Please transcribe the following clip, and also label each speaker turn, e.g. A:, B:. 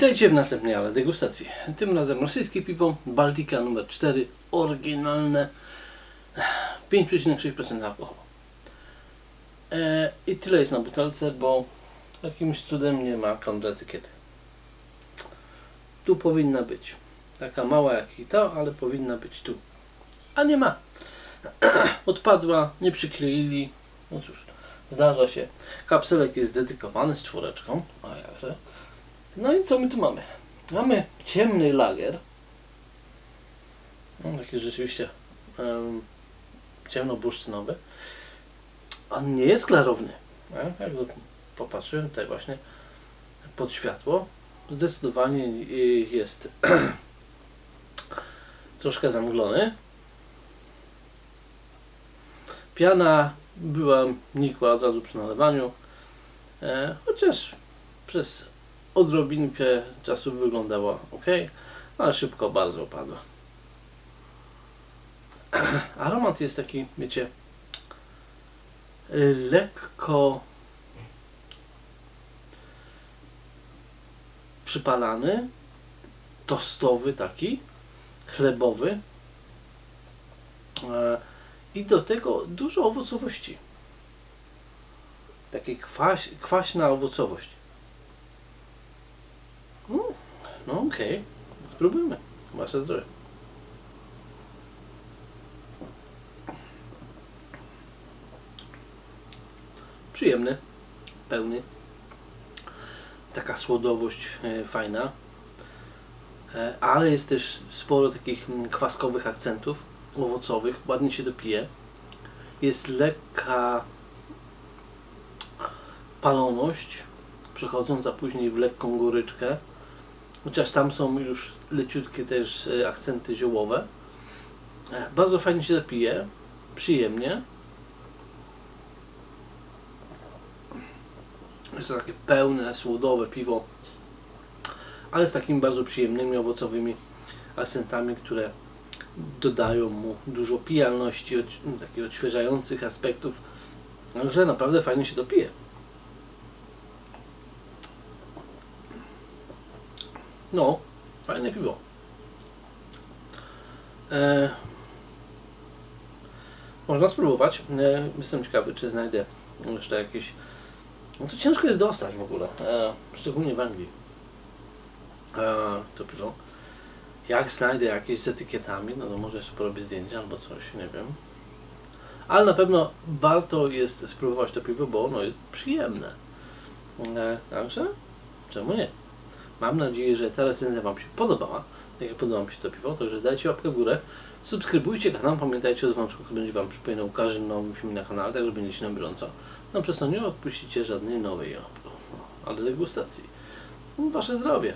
A: Witajcie w następnej ale degustacji. Tym razem rosyjskie piwo Baltica numer 4, oryginalne 5,6% alkoholu. E, I tyle jest na butelce, bo jakimś cudem nie ma kontraetykiety. Tu powinna być. Taka mała jak i ta, ale powinna być tu. A nie ma. Odpadła, nie przykleili. No cóż, zdarza się. Kapselek jest dedykowany z czwóreczką. A jakże. No i co my tu mamy? Mamy ciemny lager. No, taki rzeczywiście um, ciemnobursztynowy. On nie jest klarowny. Jak popatrzyłem tutaj właśnie pod światło, zdecydowanie jest troszkę zamglony. Piana była nikła od razu przy nalewaniu, e, chociaż przez odrobinkę czasu wyglądała ok, ale szybko bardzo opadła. Aromat jest taki, wiecie, lekko przypalany, tostowy taki, chlebowy e, i do tego dużo owocowości. Takie kwaś, kwaśna owocowość. No okej, spróbujmy. Wasze zdrowie. Przyjemny, pełny. Taka słodowość e, fajna. E, ale jest też sporo takich mm, kwaskowych akcentów, owocowych. Ładnie się dopije. Jest lekka paloność, przechodząc a później w lekką goryczkę. Chociaż tam są już leciutkie też e, akcenty ziołowe. E, Bardzo fajnie się zapije, przyjemnie. Jest to takie pełne, słodowe piwo, ale z takimi bardzo przyjemnymi, owocowymi akcentami, które dodają mu dużo pijalności, takich odświeżających aspektów. Także naprawdę fajnie się to pije. No, fajne piwo. E, można spróbować. E, jestem ciekawy, czy znajdę jeszcze jakieś. No to ciężko jest dostać w ogóle, e, szczególnie w Anglii. E, to piwo. Jak znajdę jakieś z etykietami, no to może jeszcze porobię zdjęcia albo coś, nie wiem. Ale na pewno warto jest spróbować to piwo, bo ono jest przyjemne. E, także czemu nie? Mam nadzieję, że ta recenzja Wam się podobała. Tak jak podoba mi się to piwo, także dajcie łapkę w górę. Subskrybujcie kanał, pamiętajcie o dzwoneczku, który będzie Wam przypominał każdy nowy film na kanale, także będziecie na bieżąco. No przez to nie odpuścicie żadnej nowej ale degustacji. Wasze zdrowie!